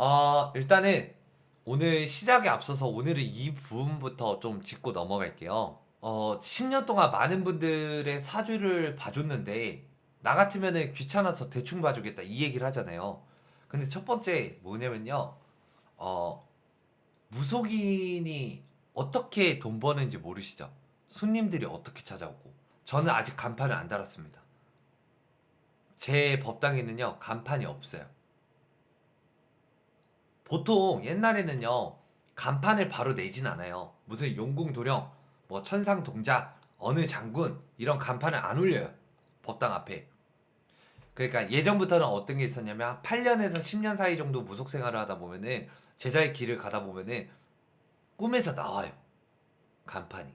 어, 일단은 오늘 시작에 앞서서 오늘은 이 부분부터 좀 짚고 넘어갈게요. 어, 10년 동안 많은 분들의 사주를 봐줬는데, 나 같으면은 귀찮아서 대충 봐주겠다 이 얘기를 하잖아요. 근데 첫 번째 뭐냐면요. 어, 무속인이 어떻게 돈 버는지 모르시죠? 손님들이 어떻게 찾아오고. 저는 아직 간판을 안 달았습니다. 제 법당에는요, 간판이 없어요. 보통 옛날에는요 간판을 바로 내진 않아요. 무슨 용궁도령 뭐 천상동작 어느 장군 이런 간판을 안 올려요 법당 앞에. 그러니까 예전부터는 어떤 게 있었냐면 8년에서 10년 사이 정도 무속 생활을 하다 보면은 제자의 길을 가다 보면은 꿈에서 나와요 간판이.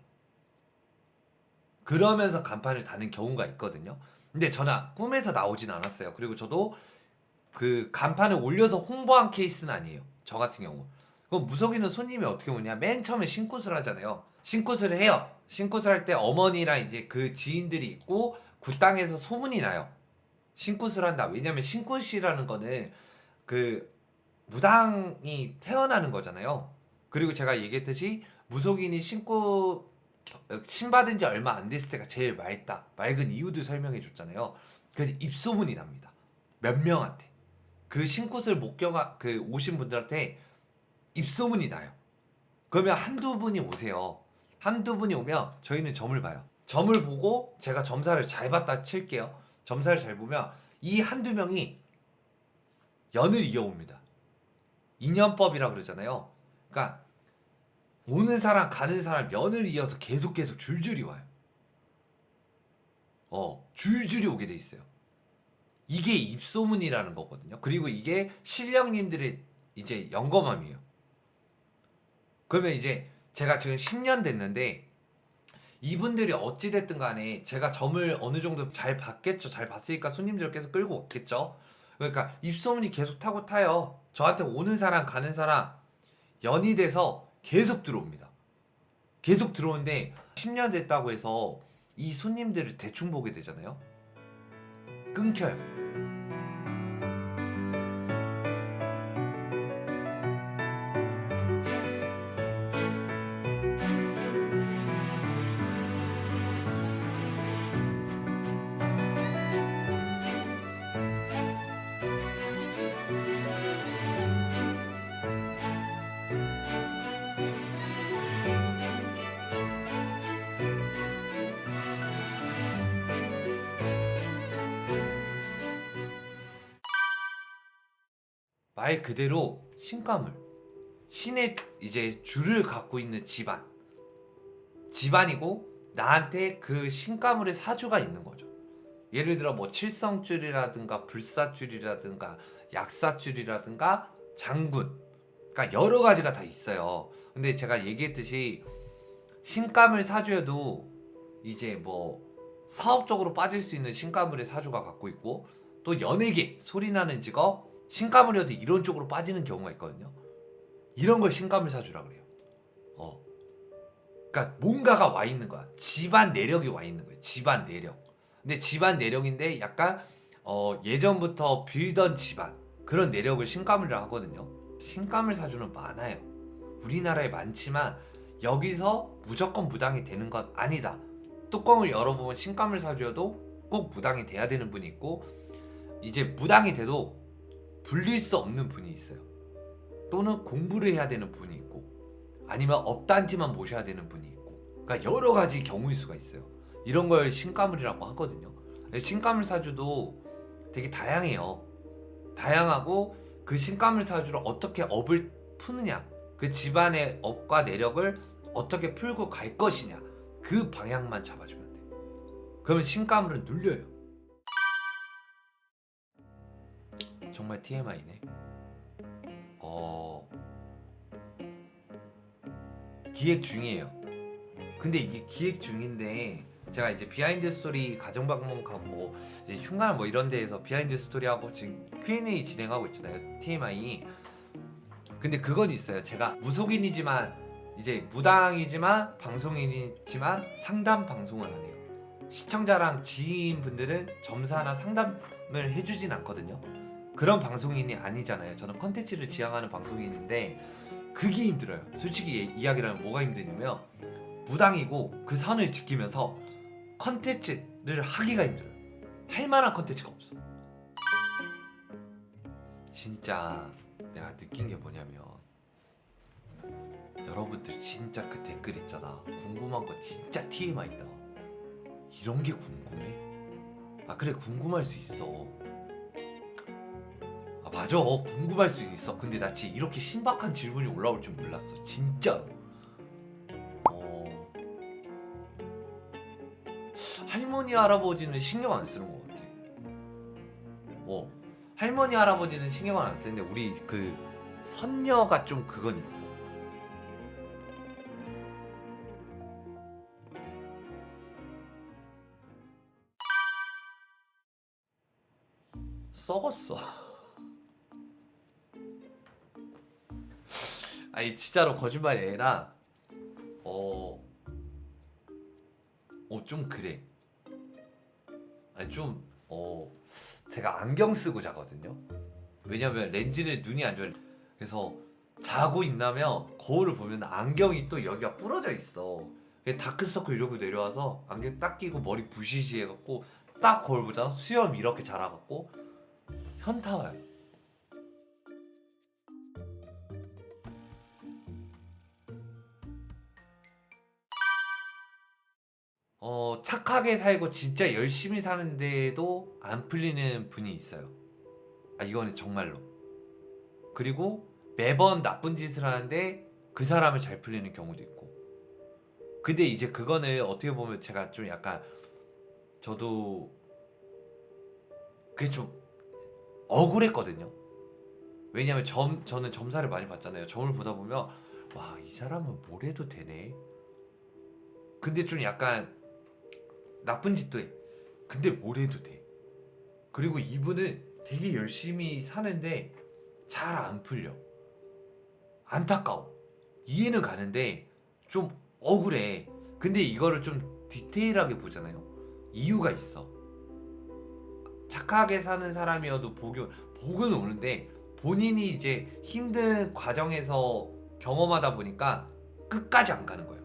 그러면서 간판을 다는 경우가 있거든요. 근데 저는 꿈에서 나오진 않았어요. 그리고 저도 그 간판을 올려서 홍보한 케이스는 아니에요. 저 같은 경우. 그럼 무속인은 손님이 어떻게 오냐? 맨 처음에 신굿을 하잖아요. 신굿을 해요. 신굿을 할 때 어머니랑 이제 그 지인들이 있고 그 땅에서 소문이 나요. 신굿을 한다. 왜냐면 신굿이라는 거는 그 무당이 태어나는 거잖아요. 그리고 제가 얘기했듯이 무속인이 신굿 신받은 지 얼마 안 됐을 때가 제일 맑다. 맑은 이유도 설명해 줬잖아요. 그래서 입소문이 납니다. 몇 명한테. 그 신꽃을 목격하 그 오신 분들한테 입소문이 나요. 그러면 한두 분이 오세요. 한두 분이 오면 저희는 점을 봐요. 점을 보고 제가 점사를 잘 봤다 칠게요. 점사를 잘 보면 이 한두 명이 연을 이어옵니다. 인연법이라 그러잖아요. 그러니까 오는 사람 가는 사람 연을 이어서 계속 계속 줄줄이 와요. 어, 줄줄이 오게 돼 있어요. 이게 입소문이라는 거거든요. 그리고 이게 신령님들의 이제 영검함이에요. 그러면 이제 제가 지금 10년 됐는데 이분들이 어찌됐든 간에 제가 점을 어느 정도 잘 봤겠죠. 잘 봤으니까 손님들 계속 끌고 왔겠죠. 그러니까 입소문이 계속 타고 타요. 저한테 오는 사람 가는 사람 연이 돼서 계속 들어옵니다. 계속 들어오는데 10년 됐다고 해서 이 손님들을 대충 보게 되잖아요. 끊겨요. 말 그대로 신가물 신의 이제 줄을 갖고 있는 집안. 집안이고 나한테 그 신가물의 사주가 있는 거죠. 예를 들어 뭐 칠성줄이라든가 불사줄이라든가 약사줄이라든가 장군. 그러니까 여러 가지가 다 있어요. 근데 제가 얘기했듯이 신가물 사주에도 이제 뭐 사업적으로 빠질 수 있는 신가물의 사주가 갖고 있고 또 연예계 소리나는 직업 신가물이어도 이런 쪽으로 빠지는 경우가 있거든요. 이런 걸 신가물 사주라 그래요. 어. 그러니까 뭔가가 와 있는 거야. 집안 내력이 와 있는 거예요. 집안 내력. 근데 집안 내력인데 약간 어, 예전부터 빌던 집안 그런 내력을 신가물이라고 하거든요. 신가물 사주는 많아요. 우리나라에 많지만 여기서 무조건 무당이 되는 건 아니다. 뚜껑을 열어보면 신가물 사주여도 꼭 무당이 돼야 되는 분이 있고 이제 무당이 돼도 불릴 수 없는 분이 있어요. 또는 공부를 해야 되는 분이 있고 아니면 업단지만 모셔야 되는 분이 있고 그러니까 여러 가지 경우일 수가 있어요. 이런 걸 신가물이라고 하거든요. 신가물 사주도 되게 다양해요. 다양하고 그 신가물 사주를 어떻게 업을 푸느냐 그 집안의 업과 내력을 어떻게 풀고 갈 것이냐 그 방향만 잡아주면 돼. 그러면 신가물은 눌려요. 정말 TMI네. 어 기획 중이에요. 근데 이게 기획 중인데 제가 이제 비하인드 스토리 가정 방문하고 이제 흉가 뭐 이런 데에서 비하인드 스토리 하고 지금 Q&A 진행하고 있잖아요. TMI. 근데 그건 있어요. 제가 무속인이지만 이제 무당이지만 방송인이지만 상담 방송을 안 해요. 시청자랑 지인분들은 점사나 상담을 해주진 않거든요. 그런 방송인이 아니잖아요. 저는 컨텐츠를 지향하는 방송인인데 그게 힘들어요. 솔직히 이- 이야기라면 뭐가 힘드냐면 무당이고 그 선을 지키면서 컨텐츠를 하기가 힘들어요. 할 만한 컨텐츠가 없어. 진짜 내가 느낀 게 뭐냐면 여러분들 진짜 그 댓글 있잖아. 궁금한 거 진짜 TMI다. 이런 게 궁금해? 아 그래 궁금할 수 있어. 아 맞아 궁금할 수 있어. 근데 나 진짜 이렇게 신박한 질문이 올라올 줄 몰랐어. 진짜로. 어 할머니 할아버지는 신경 안 쓰는 것 같아. 어 할머니 할아버지는 신경 안 쓰는데 우리 그 선녀가 좀 그건 있어. 썩었어. 아니 진짜로 거짓말이 아니라 어, 어 좀 그래. 아니 좀 어, 제가 안경 쓰고 자거든요. 왜냐면 렌즈를 눈이 안 좋아. 그래서 자고 있나면 거울을 보면 안경이 또 여기가 부러져 있어. 다크서클 이러고 내려와서 안경 딱 끼고 머리 부시시 해갖고 딱 거울 보잖아. 수염 이렇게 자라갖고 현타 와요. 어, 착하게 살고 진짜 열심히 사는데도 안 풀리는 분이 있어요. 아, 이거는 정말로. 그리고 매번 나쁜 짓을 하는데 그 사람은 잘 풀리는 경우도 있고. 근데 이제 그거는 어떻게 보면 제가 좀 약간 저도 그게 좀 억울했거든요. 왜냐면 점 저는 점사를 많이 봤잖아요. 점을 보다 보면 와 이 사람은 뭘 해도 되네. 근데 좀 약간 나쁜 짓도 해. 근데 뭘 해도 돼. 그리고 이분은 되게 열심히 사는데 잘 안 풀려. 안타까워. 이해는 가는데 좀 억울해. 근데 이거를 좀 디테일하게 보잖아요. 이유가 있어. 착하게 사는 사람이어도 오- 복은 오는데 본인이 이제 힘든 과정에서 경험하다 보니까 끝까지 안 가는 거예요.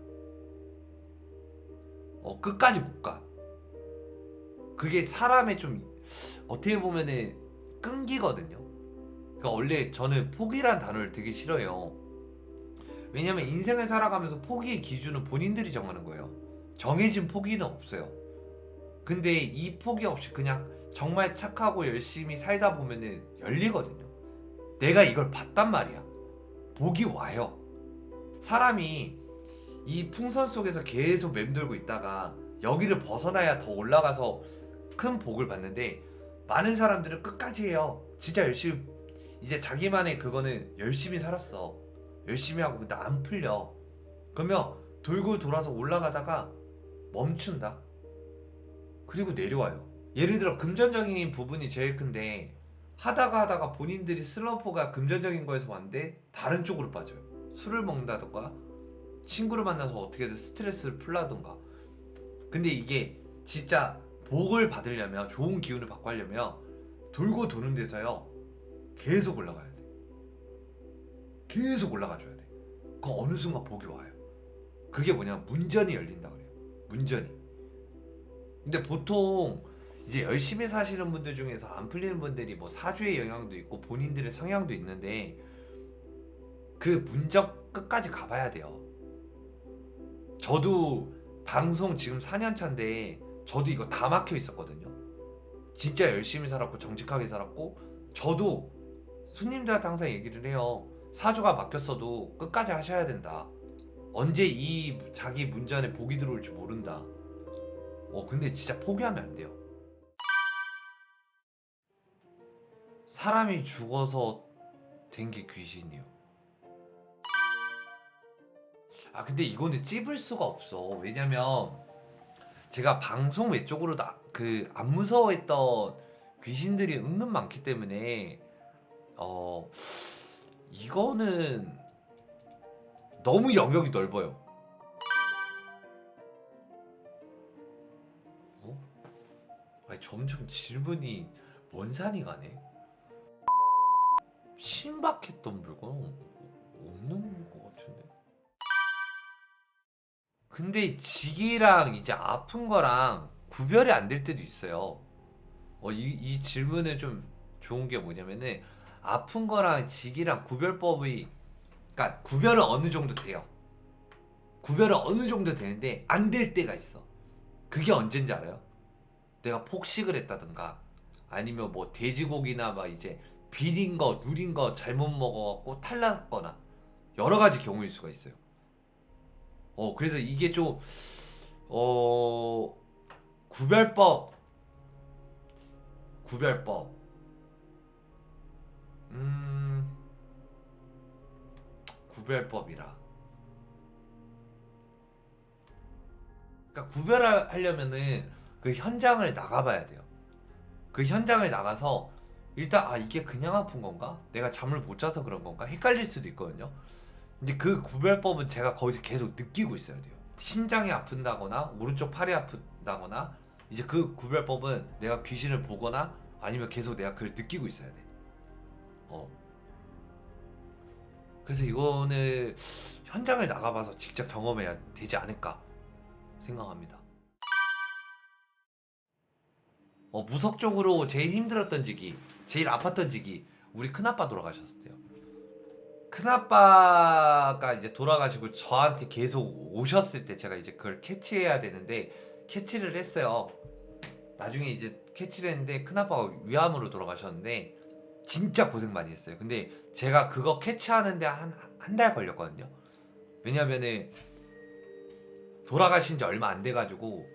어, 끝까지 못 가. 그게 사람의 좀 어떻게 보면은 끈기거든요. 그러니까 원래 저는 포기란 단어를 되게 싫어해요. 왜냐면 인생을 살아가면서 포기의 기준은 본인들이 정하는 거예요. 정해진 포기는 없어요. 근데 이 포기 없이 그냥 정말 착하고 열심히 살다 보면은 열리거든요. 내가 이걸 봤단 말이야. 복이 와요. 사람이 이 풍선 속에서 계속 맴돌고 있다가 여기를 벗어나야 더 올라가서 큰 복을 받는데 많은 사람들은 끝까지 해요. 진짜 열심히 이제 자기만의 그거는 열심히 살았어. 열심히 하고 근데 안 풀려. 그러면 돌고 돌아서 올라가다가 멈춘다. 그리고 내려와요. 예를 들어 금전적인 부분이 제일 큰데 하다가 하다가 본인들이 슬럼프가 금전적인 거에서 왔는데 다른 쪽으로 빠져요. 술을 먹는다던가 친구를 만나서 어떻게든 스트레스를 풀라던가. 근데 이게 진짜 복을 받으려면 좋은 기운을 받고 하려면 돌고 도는 데서요 계속 올라가야 돼. 계속 올라가줘야 돼. 그 어느 순간 복이 와요. 그게 뭐냐 문전이 열린다 그래요. 문전이. 근데 보통 이제 열심히 사시는 분들 중에서 안 풀리는 분들이 뭐 사주의 영향도 있고 본인들의 성향도 있는데 그 문적 끝까지 가봐야 돼요. 저도 방송 지금 4년 차인데 저도 이거 다 막혀 있었거든요. 진짜 열심히 살았고 정직하게 살았고 저도 손님들한테 항상 얘기를 해요. 사주가 막혔어도 끝까지 하셔야 된다. 언제 이 자기 문전에 복이 들어올지 모른다. 어 근데 진짜 포기하면 안 돼요. 사람이 죽어서 된 게 귀신이요. 아 근데 이거는 찝을 수가 없어. 왜냐면 제가 방송 외적으로 그 안 무서워했던 귀신들이 은근 많기 때문에 어 이거는 너무 영역이 넓어요. 어? 아니 점점 질문이 먼 산이 가네. 신박했던 물건 근데 지기랑 이제 아픈 거랑 구별이 안 될 때도 있어요. 어, 이, 이 질문은 좀 좋은 게 뭐냐면은 아픈 거랑 지기랑 구별법이 그러니까 구별은 어느 정도 돼요. 구별은 어느 정도 되는데 안 될 때가 있어. 그게 언젠지 알아요? 내가 폭식을 했다든가 아니면 뭐 돼지고기나 막 이제 비린 거, 누린 거 잘못 먹어갖고 탈났거나 여러 가지 경우일 수가 있어요. 어 그래서 이게 좀 어 구별법 구별법 음 구별법이라 그러니까 구별하려면은 그 현장을 나가봐야 돼요. 그 현장을 나가서 일단 아 이게 그냥 아픈 건가? 내가 잠을 못 자서 그런 건가? 헷갈릴 수도 있거든요. 이제 그 구별법은 제가 거기서 계속 느끼고 있어야 돼요. 심장이 아픈다거나 오른쪽 팔이 아프다거나 이제 그 구별법은 내가 귀신을 보거나 아니면 계속 내가 그걸 느끼고 있어야 돼. 어. 그래서 이거는 현장을 나가봐서 직접 경험해야 되지 않을까 생각합니다. 어, 무석 쪽으로 제일 힘들었던 지기, 제일 아팠던 지기, 우리 큰아빠 돌아가셨을 때요. 큰아빠가 이제 돌아가시고 저한테 계속 오셨을 때 제가 이제 그걸 캐치해야 되는데 캐치를 했어요. 나중에 이제 캐치를 했는데 큰아빠가 위암으로 돌아가셨는데 진짜 고생 많이 했어요. 근데 제가 그거 캐치하는데 한 한 달 걸렸거든요. 왜냐면은 돌아가신 지 얼마 안 돼가지고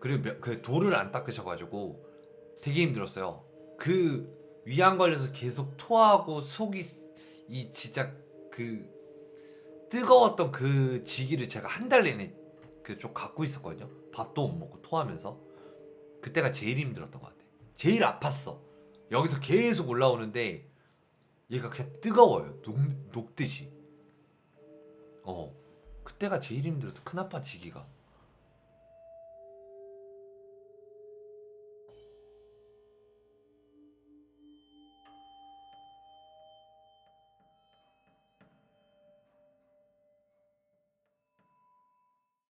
그리고 몇- 그 돌을 안 닦으셔가지고 되게 힘들었어요. 그 위암 걸려서 계속 토하고 속이 이 진짜 그 뜨거웠던 그 지기를 제가 한 달 내내 그 좀 갖고 있었거든요. 밥도 못 먹고 토하면서 그때가 제일 힘들었던 것 같아. 제일 아팠어. 여기서 계속 올라오는데 얘가 그냥 뜨거워요. 녹, 녹듯이. 어. 그때가 제일 힘들었어. 큰아빠 지기가.